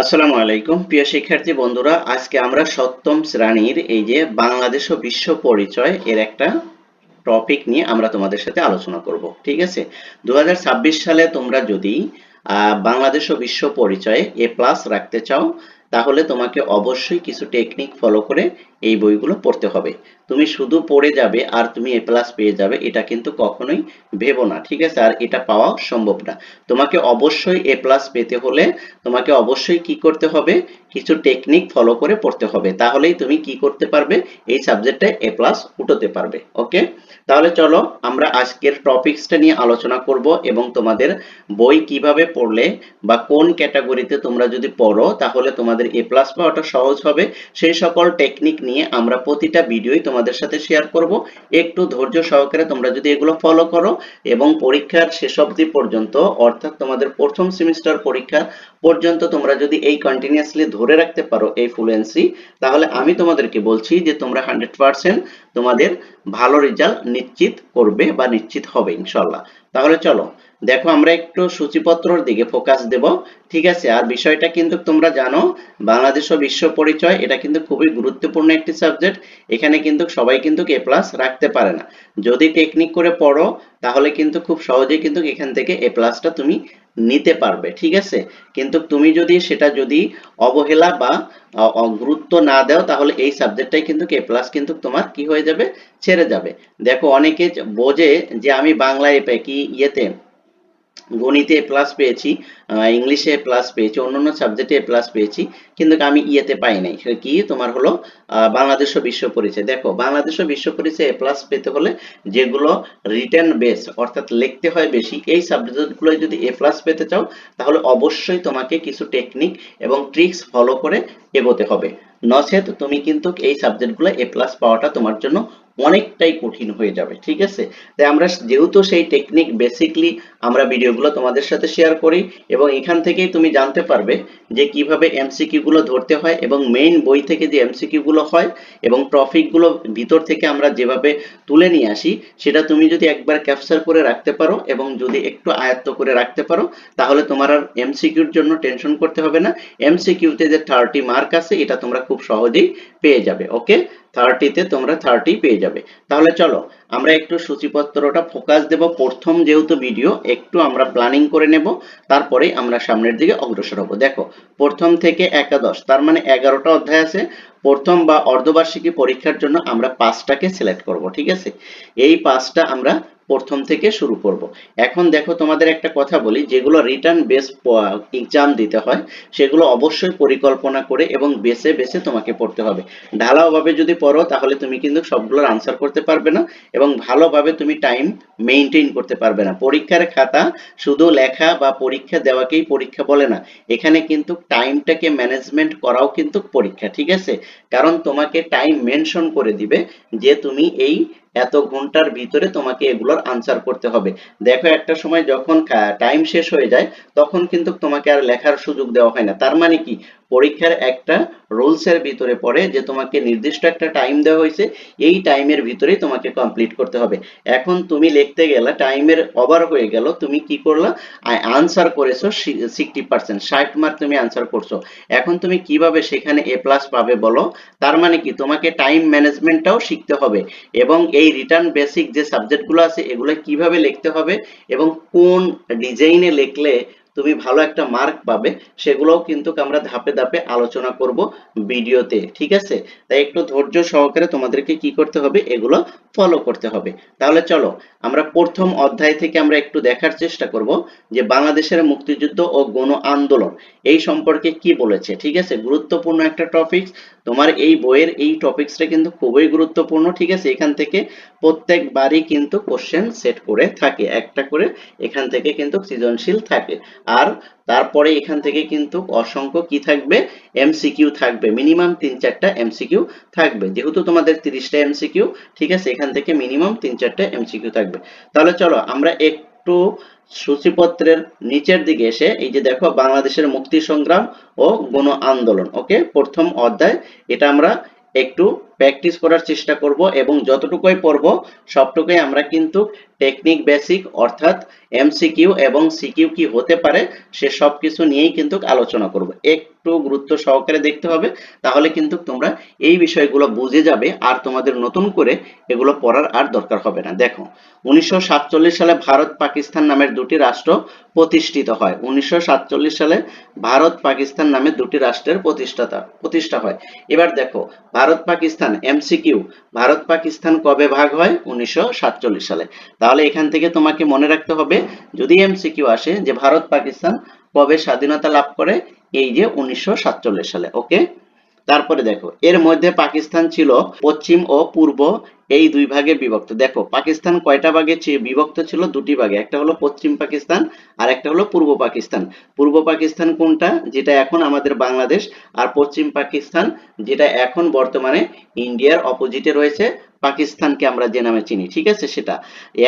আসসালামু আলাইকুম। প্রিয় শিক্ষার্থী বন্ধুরা, আজকে আমরা সপ্তম শ্রেণির এই যে বাংলাদেশ ও বিশ্ব পরিচয় এর একটা টপিক নিয়ে আমরা তোমাদের সাথে আলোচনা করব, ঠিক আছে? দু হাজার ছাব্বিশ সালে তোমরা যদি বাংলাদেশ ও বিশ্ব পরিচয়ে এ প্লাস রাখতে চাও তাহলে তোমাকে অবশ্যই কিছু টেকনিক ফলো করে এই বইগুলো পড়তে হবে। তুমি শুধু পড়ে যাবে আর তুমি এ প্লাস পেয়ে যাবে, এটা কিন্তু কখনোই ভেবো না, ঠিক আছে? আর এটা পাওয়া সম্ভব না। তোমাকে অবশ্যই এ প্লাস পেতে হলে তোমাকে অবশ্যই কি করতে হবে? কিছু টেকনিক ফলো করে পড়তে হবে। তাহলেই তুমি কি করতে পারবে? এই সাবজেক্টে এ প্লাস উঠতে পারবে। ওকে তাহলে চলো আমরা আজকের টপিকসটা নিয়ে আলোচনা করব এবং তোমাদের বই কীভাবে পড়লে বা কোন ক্যাটাগরিতে তোমরা যদি পড়ো, তাহলে তোমাদের এ প্লাস পাওয়াটা সহজ হবে। সেই সকল টেকনিক নিয়ে আমরা প্রতিটা ভিডিওই তোমাদের সাথে শেয়ার করব। একটু ধৈর্য সহকারে তোমরা যদি এগুলো ফলো করো এবং পরীক্ষার শেষ অবধি পর্যন্ত, অর্থাৎ তোমাদের প্রথম সেমিস্টার পরীক্ষা পর্যন্ত তোমরা যদি এই কন্টিনিউয়াসলি ধরে রাখতে পারো এই ফ্লুয়েন্সি তাহলে আমি তোমাদেরকে বলছি যে তোমরা হান্ড্রেড পার্সেন্ট তোমাদের ভালো রেজাল্ট নিশ্চিত করবে বা নিশ্চিত হবে ইনশাল্লাহ তাহলে চলো, দেখো আমরা একটু সূচিপত্রর দিকে ফোকাস দেব। ঠিক আছে, আর বিষয়টা কিন্তু তোমরা জানো, বাংলাদেশ ও বিশ্ব পরিচয়, এটা কিন্তু খুবই গুরুত্বপূর্ণ একটি সাবজেক্ট এখানে কিন্তু সবাই কিন্তু এ প্লাস রাখতে পারে না। যদি টেকনিক করে পড়ো, তাহলে কিন্তু খুব সহজেই কিন্তু এখান থেকে এ প্লাসটা তুমি নিতে পারবে, ঠিক আছে? কিন্তু তুমি যদি সেটা যদি অবহেলা বা গুরুত্ব না দাও, তাহলে এই সাবজেক্টটাই কিন্তু কে প্লাস কিন্তু তোমার কি হয়ে যাবে? ছেড়ে যাবে। দেখো অনেকে বোঝে যে আমি বাংলায় কি ইয়েতে গণিতে প্লাস পেয়েছি ইংলিশে প্লাস পেয়েছি, অন্যান্য সাবজেক্টে প্লাস পেয়েছি, কিন্তু আমি ইয়েতে পাই নাই। সেটা কি? তোমার হলো বাংলাদেশ বিশ্ব পরিচয়। দেখো, বাংলাদেশ বিশ্ব পরিচয় প্লাস পেতে হলে যেগুলো রিটার্ন বেস অর্থাৎ লিখতে হয় বেশি, এই সাবজেক্টগুলো যদি এ প্লাস পেতে চাও, তাহলে অবশ্যই তোমাকে কিছু টেকনিক এবং ট্রিক্স ফলো করে এগোতে হবে। নচেত তুমি কিন্তু এই সাবজেক্টগুলো এ প্লাস পাওয়াটা তোমার জন্য অনেকটাই কঠিন হয়ে যাবে, ঠিক আছে? তাই আমরা যেহেতু সেই টেকনিক বেসিকলি আমরা ভিডিওগুলো তোমাদের সাথে শেয়ার করি এবং এখান থেকেই তুমি জানতে পারবে যে কীভাবে এমসিকিউ গুলো ধরতে হয় এবং মেইন বই থেকে যে এমসিকিউ গুলো হয় এবং টপিকগুলো ভিতর থেকে আমরা যেভাবে তুলে নিয়ে আসি, সেটা তুমি যদি একবার ক্যাপচার করে রাখতে পারো এবং যদি একটু আয়ত্ত করে রাখতে পারো, তাহলে তোমার আর এমসিকিউর জন্য টেনশন করতে হবে না। এমসিকিউতে যে থার্টি মার্ক আছে, এটা তোমরা খুব সহজেই পেয়ে যাবে ওকে থার্টিতে তোমরা থার্টি পেয়ে যাবে। তাহলে চলো, আমরা একটু সূচিপত্রটা ফোকাস দেব। প্রথম যেহেতু ভিডিও একটু আমরা প্ল্যানিং করে নেব। তারপরে আমরা সামনের দিকে অগ্রসর হব। দেখো, প্রথম থেকে একাদশ, তার মানে এগারোটা অধ্যায় আছে। প্রথম বা অর্ধবার্ষিকী পরীক্ষার জন্য আমরা পাঁচটাকে সিলেক্ট করব, ঠিক আছে? এই পাঁচটা আমরা প্রথম থেকে শুরু করব। এখন দেখো তোমাদের একটা কথা বলি, যেগুলো রিটার্ন বেস এক্সাম দিতে হয়, সেগুলো অবশ্যই পরিকল্পনা করে এবং বেছে বেছে তোমাকে পড়তে হবে। ঢালাওভাবে যদি পড়ো, তাহলে তুমি কিন্তু সবগুলোর আনসার করতে পারবে না এবং ভালোভাবে তুমি টাইম মেইনটেইন করতে পারবে না। পরীক্ষার খাতা শুধু লেখা বা পরীক্ষা দেওয়াকেই পরীক্ষা বলে না, এখানে কিন্তু টাইমটাকে ম্যানেজমেন্ট করাও কিন্তু পরীক্ষা, ঠিক আছে? কারণ তোমাকে টাইম মেনশন করে দিবে যে তুমি এই এত ঘণ্টার ভিতরে তোমাকে এগুলোর আনসার করতে হবে। দেখো একটা সময় যখন টাইম শেষ হয়ে যায়, তখন কিন্তু তোমাকে আর লেখার সুযোগ দেওয়া হয় না। তার মানে কি? পরীক্ষার একটা রুলস এর ভিতরে পড়ে যে তোমাকে নির্দিষ্ট একটা টাইম দেওয়া হয়েছে, এই টাইমের ভিতরেই তোমাকে কমপ্লিট করতে হবে। এখন তুমি লিখতে গেলে টাইমের ওভার হয়ে গেল, তুমি কি করলা? আনসার করেছ সিক্সটি পার্সেন্ট ষাট মার্ক তুমি আনসার করছ। এখন তুমি কীভাবে সেখানে এ প্লাস পাবে বলো? তার মানে কি, তোমাকে টাইম ম্যানেজমেন্টটাও শিখতে হবে এবং এই রিটার্ন বেসিক যে সাবজেক্টগুলো আছে, এগুলো কীভাবে লিখতে হবে এবং কোন ডিজাইনে লিখলে তুমি ভালো একটা মার্ক পাবে, সেগুলোও কিন্তু আমরা ধাপে ধাপে আলোচনা করব ভিডিওতে, ঠিক আছে? তাই একটু ধৈর্য সহকারে তোমাদেরকে কি করতে হবে, এগুলো ফলো করতে হবে। তাহলে চলো, আমরা প্রথম অধ্যায় থেকে আমরা একটু দেখার চেষ্টা করব যে বাংলাদেশের মুক্তিযুদ্ধ ও গণ আন্দোলন, এই সম্পর্কে কি বলেছে, ঠিক আছে? গুরুত্বপূর্ণ একটা টপিক তোমার এই বইয়ের এই টপিকসটা কিন্তু খুবই গুরুত্বপূর্ণ, ঠিক আছে? এখান থেকে প্রত্যেকবারই কিন্তু কোশ্চেন সেট করে থাকে, একটা করে এখান থেকে কিন্তু সৃজনশীল থাকে। আর তারপরে এখান থেকে কিন্তু অসংখ্য কি থাকবে? এমসিকিউ থাকবে মিনিমাম তিন চারটা এমসিকিউ থাকবে। যেহেতু তোমাদের তিরিশটা এমসিকিউ ঠিক আছে? এখান থেকে মিনিমাম তিন চারটা এমসিকিউ থাকবে। তাহলে চলো আমরা একটু সূচিপত্রের নিচের দিকে এসে, এই যে দেখো বাংলাদেশের মুক্তি সংগ্রাম ও গণ আন্দোলন, ওকে? প্রথম অধ্যায়, এটা আমরা একটু প্র্যাকটিস করার চেষ্টা করব এবং যতটুকুই পড়ব, সবটুকুই আমরা কিন্তু টেকনিক বেসিক অর্থাৎ এমসিকিউ এবং সিকিউ কি হতে পারে, সে সব কিছু নিয়েই কিন্তু আলোচনা করব। একটু গুরুত্ব সহকারে দেখতে হবে, তাহলে কিন্তু তোমরা এই বিষয়গুলো বুঝে যাবে আর তোমাদের নতুন করে এগুলো পড়ার আর দরকার হবে না। দেখো, উনিশশো সাতচল্লিশ সালে ভারত পাকিস্তান নামের দুটি রাষ্ট্র প্রতিষ্ঠিত হয়। উনিশশো সাতচল্লিশ সালে ভারত পাকিস্তান নামে দুটি রাষ্ট্রের প্রতিষ্ঠাতা, প্রতিষ্ঠা হয়। এবার দেখো, ভারত পাকিস্তান এমসিকিউ, ভারত পাকিস্তান কবে ভাগ হয়? উনিশশো সাতচল্লিশ সালে। তাহলে এখান থেকে তোমাকে মনে রাখতে হবে, যদি এমসিকিউ আসে যে ভারত পাকিস্তান কবে স্বাধীনতা লাভ করে, এই যে উনিশশো সাতচল্লিশ সালে ওকে তারপরে দেখো, এর মধ্যে পাকিস্তান ছিল পশ্চিম ও পূর্ব, এই দুই ভাগে বিভক্ত। দেখো, পাকিস্তান কয়টা ভাগে বিভক্ত ছিল? দুটি ভাগে। একটা হলো পশ্চিম পাকিস্তান, আর একটা হলো পূর্ব পাকিস্তান। পূর্ব পাকিস্তান কোনটা? যেটা এখন আমাদের বাংলাদেশ, আর পশ্চিম পাকিস্তান, যেটা এখন বর্তমানে ইন্ডিয়ার অপোজিটে রয়েছে পাকিস্তানকে আমরা যে নামে চিনি, ঠিক আছে? সেটা।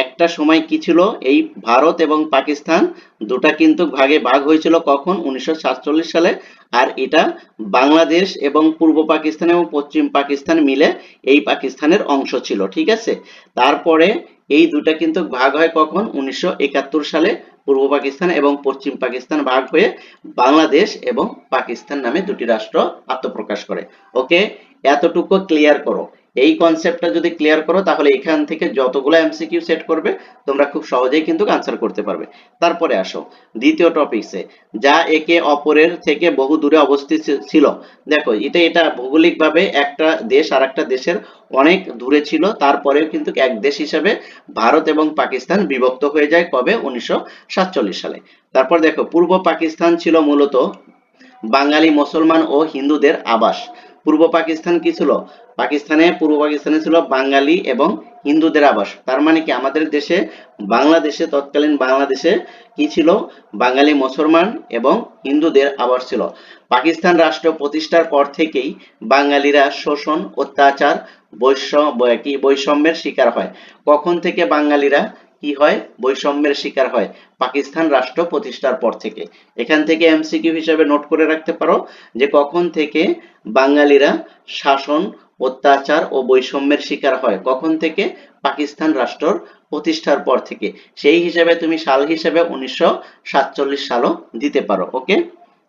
একটা সময় কি ছিল? এই ভারত এবং পাকিস্তান দুটা কিন্তু ভাগে ভাগ হয়েছিল কখন? উনিশশো সালে। আর এটা বাংলাদেশ এবং পূর্ব পাকিস্তান এবং পশ্চিম পাকিস্তান মিলে এই পাকিস্তানের অংশ ছিল, ঠিক আছে? তারপরে এই দুটা কিন্তু ভাগ হয় কখন? উনিশশো একাত্তর সালে পূর্ব পাকিস্তান এবং পশ্চিম পাকিস্তান ভাগ হয়ে বাংলাদেশ এবং পাকিস্তান নামে দুটি রাষ্ট্র আত্মপ্রকাশ করে। ওকে? এতটুকু ক্লিয়ার করো। এই কনসেপ্টটা যদি ক্লিয়ার করো, তাহলে এখান থেকে যতগুলো এমসিকিউ সেট করবে, তোমরা খুব সহজেই কিন্তু আনসার করতে পারবে। তারপরে আসো, দ্বিতীয় টপিকসে যা একে অপরের থেকে বহু দূরে অবস্থিত ছিল। দেখো, এটা এটা ভৌগোলিকভাবে একটা দেশ আর একটা দেশের অনেক দূরে ছিল, তারপরেও কিন্তু এক দেশ হিসেবে ভারত এবং পাকিস্তান বিভক্ত হয়ে যায় কবে? উনিশশো সাতচল্লিশ সালে। তারপর দেখো, পূর্ব পাকিস্তান ছিল মূলত বাঙালি, মুসলমান ও হিন্দুদের আবাস। পূর্ব পাকিস্তান কি ছিল? পাকিস্তানে, পূর্ব পাকিস্তানে ছিল বাঙালি এবং হিন্দুদের আবাস। তার মানে কি আমাদের দেশে, বাংলাদেশে, তৎকালীন বাংলাদেশে কি ছিল? বাঙালি মুসলমান এবং হিন্দুদের আবাস ছিল। পাকিস্তান রাষ্ট্র প্রতিষ্ঠার পর থেকেই বাঙালিরা শোষণ, অত্যাচার বৈশ্য ব- কি বৈষম্যের শিকার হয়। কখন থেকে বাঙালিরা কি হয়? বৈষম্যের শিকার হয়। পাকিস্তান রাষ্ট্র প্রতিষ্ঠার পর থেকে। এখান থেকে এমসিকিউ হিসেবে নোট করে রাখতে পারো যে কখন থেকে বাঙালিরা শাসন, অত্যাচার ও বৈষম্যের শিকার হয়, কখন থেকে পাকিস্তান রাষ্ট্র প্রতিষ্ঠার পর থেকে। সেই হিসেবে তুমি সাল হিসেবে উনিশশো সালও দিতে পারো, ওকে?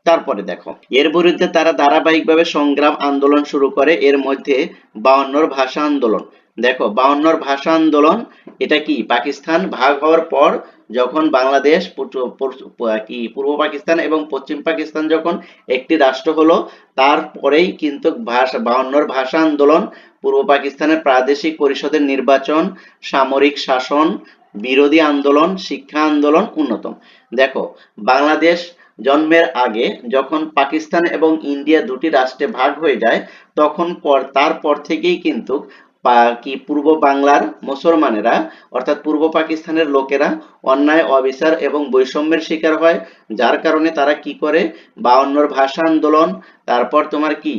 তারপরে দেখো, এর বিরুদ্ধে তারা ধারাবাহিকভাবে সংগ্রাম আন্দোলন শুরু করে, এর মধ্যে বায়ান্নর ভাষা আন্দোলন। দেখো বায়ান্নর ভাষা আন্দোলন এটা কি? পাকিস্তান ভাগ হওয়ার পর যখন বাংলাদেশ, পূর্ব- পাকিস্তান এবং পশ্চিম পাকিস্তান যখন একটি রাষ্ট্র হলো, তারপরেই কিন্তু ভাষা বায়ান্নর ভাষা আন্দোলন, পূর্ব পাকিস্তানের প্রাদেশিক পরিষদের নির্বাচন, সামরিক শাসন, বিরোধী আন্দোলন, শিক্ষা আন্দোলন অন্যতম দেখো, বাংলাদেশ জন্মের আগে যখন পাকিস্তান এবং ইন্ডিয়া দুটি রাষ্ট্রে ভাগ হয়ে যায়, তখন পর, তারপর থেকেই কিন্তু কি পূর্ব বাংলার মুসলমানেরা, অর্থাৎ পূর্ব পাকিস্তানের লোকেরা অন্যায়, অবিচার এবং বৈষম্যের শিকার হয়। যার কারণে তারা কি করে? বায়ান্নর ভাষা আন্দোলন, তারপর তোমার কি?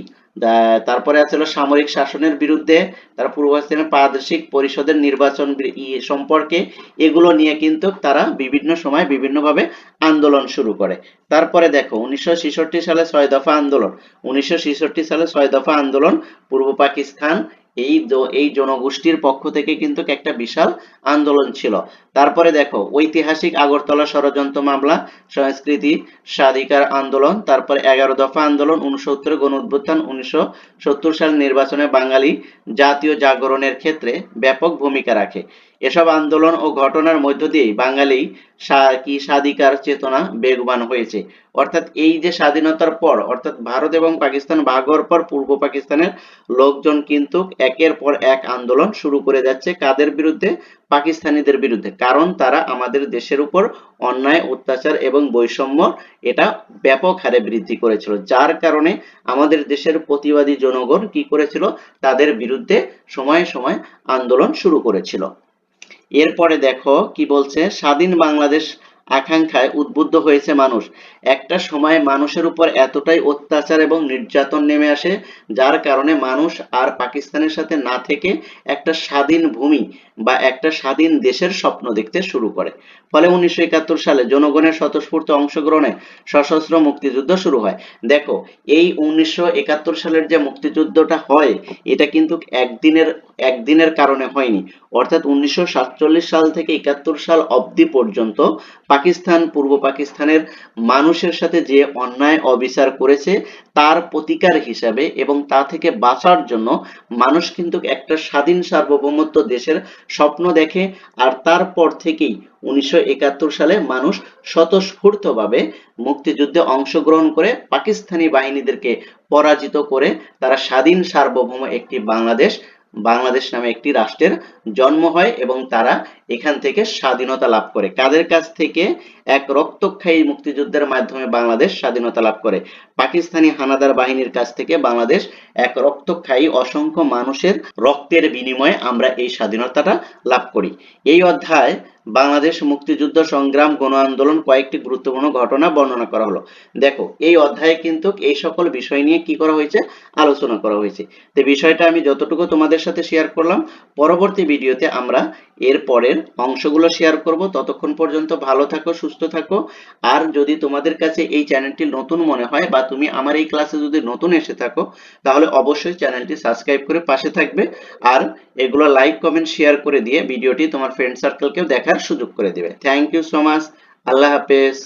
তারপরে আছে সামরিক শাসনের বিরুদ্ধে, তারা পূর্ব পাকিস্তানের প্রাদেশিক পরিষদের নির্বাচন সম্পর্কে এগুলো নিয়ে কিন্তু তারা বিভিন্ন সময় বিভিন্নভাবে আন্দোলন শুরু করে। তারপরে দেখো, উনিশশো ছেষট্টি সালে ছয় দফা আন্দোলন। উনিশশো ছেষট্টি সালে ছয় দফা আন্দোলন পূর্ব পাকিস্তান এই এই জনগোষ্ঠীর পক্ষ থেকে কিন্তু একটা বিশাল আন্দোলন ছিল। তারপরে দেখো, ঐতিহাসিক আগরতলা ষড়যন্ত্র মামলা, সংস্কৃতি, স্বাধিকার আন্দোলন, তারপরে এগারো দফা আন্দোলন উনসত্তর গণ উত্থান উনিশশো সত্তর সাল নির্বাচনে বাঙালি জাতীয় জাগরণের ক্ষেত্রে ব্যাপক ভূমিকা রাখে। এসব আন্দোলন ও ঘটনার মধ্য দিয়েই বাঙালি কি স্বাধিকার চেতনা বেগবান হয়েছে। অর্থাৎ এই যে স্বাধীনতার পর, অর্থাৎ ভারত এবং পাকিস্তান ভাগর পর পূর্ব পাকিস্তানের লোকজন কিন্তু একের পর এক আন্দোলন শুরু করে যাচ্ছে কাদের বিরুদ্ধে? পাকিস্তানিদের বিরুদ্ধে। কারণ তারা আমাদের দেশের উপর অন্যায়, অত্যাচার এবং বৈষম্য এটা ব্যাপক হারে বৃদ্ধি করেছিল। যার কারণে আমাদের দেশের প্রতিবাদী জনগণ কি করেছিল? তাদের বিরুদ্ধে সময়ে সময় আন্দোলন শুরু করেছিল। এরপরে দেখো কি বলছে? স্বাধীন বাংলাদেশ আকাঙ্ক্ষায় উদ্বুদ্ধ হয়েছে মানুষ। একটা সময় মানুষের উপর এতটাই অত্যাচার এবং নির্যাতন নেমে আসে, যার কারণে মানুষ আর পাকিস্তানের সাথে না থেকে একটা স্বাধীন ভূমি বা একটা স্বাধীন দেশের স্বপ্ন দেখতে শুরু করে। ফলে উনিশশো একাত্তর সালে জনগণের স্বতঃস্ফূর্ত অংশগ্রহণে সশস্ত্র মুক্তিযুদ্ধ শুরু হয়। দেখো, এই উনিশশো একাত্তর সালের যে মুক্তিযুদ্ধটা হয়, এটা কিন্তু একদিনের একদিনের কারণে হয়নি। অর্থাৎ উনিশশো সাতচল্লিশ সাল থেকে একাত্তর সাল অবধি পর্যন্ত পাকিস্তান, পূর্ব পাকিস্তানের মানুষের সাথে যে অন্যায় অবিচার করেছে, তার প্রতিকার হিসাবে এবং তা থেকে বাঁচার জন্য মানুষ কিন্তু একটা স্বাধীন সার্বভৌমত্ব দেশের স্বপ্ন দেখে। আর তারপর থেকেই উনিশশো একাত্তর সালে মানুষ স্বতঃস্ফূর্তভাবে মুক্তিযুদ্ধে অংশগ্রহণ করে পাকিস্তানি বাহিনীদেরকে পরাজিত করে, তারা স্বাধীন সার্বভৌম একটি বাংলাদেশ বাংলাদেশ নামে একটি রাষ্ট্রের জন্ম হয় এবং তারা এখান থেকে স্বাধীনতা লাভ করে। কাদের কাছ থেকে? এক রক্তক্ষয়ী মুক্তিযুদ্ধের মাধ্যমে বাংলাদেশ স্বাধীনতা লাভ করে। পাকিস্তানি হানাদার বাহিনীর কাছ থেকে বাংলাদেশ এক রক্তক্ষয়ী অসংখ্য মানুষের রক্তের বিনিময়ে আমরা এই স্বাধীনতাটা লাভ করি। এই অধ্যায় বাংলাদেশ মুক্তিযুদ্ধ সংগ্রাম গণ আন্দোলন কয়েকটি গুরুত্বপূর্ণ ঘটনা বর্ণনা করা হলো। দেখো, এই অধ্যায়ে কিন্তু এই সকল বিষয় নিয়ে কি করা হয়েছে? আলোচনা করা হয়েছে। তো বিষয়টা আমি যতটুকু তোমাদের সাথে শেয়ার করলাম, পরবর্তী ভিডিওতে আমরা এর পরের অংশগুলো শেয়ার করব। ততক্ষণ পর্যন্ত ভালো থাকো, সুস্থ থাকো। আর যদি তোমাদের কাছে এই চ্যানেলটি নতুন মনে হয় বা তুমি আমার এই ক্লাসে যদি নতুন এসে থাকো, তাহলে অবশ্যই চ্যানেলটি সাবস্ক্রাইব করে পাশে থাকবে। আর এগুলো লাইক কমেন্ট শেয়ার করে দিয়ে ভিডিওটি তোমার ফ্রেন্ড সার্কেলকেও দেখার সুযোগ করে দিবে। থ্যাংক ইউ সো মাচ আল্লাহ হাফেজ।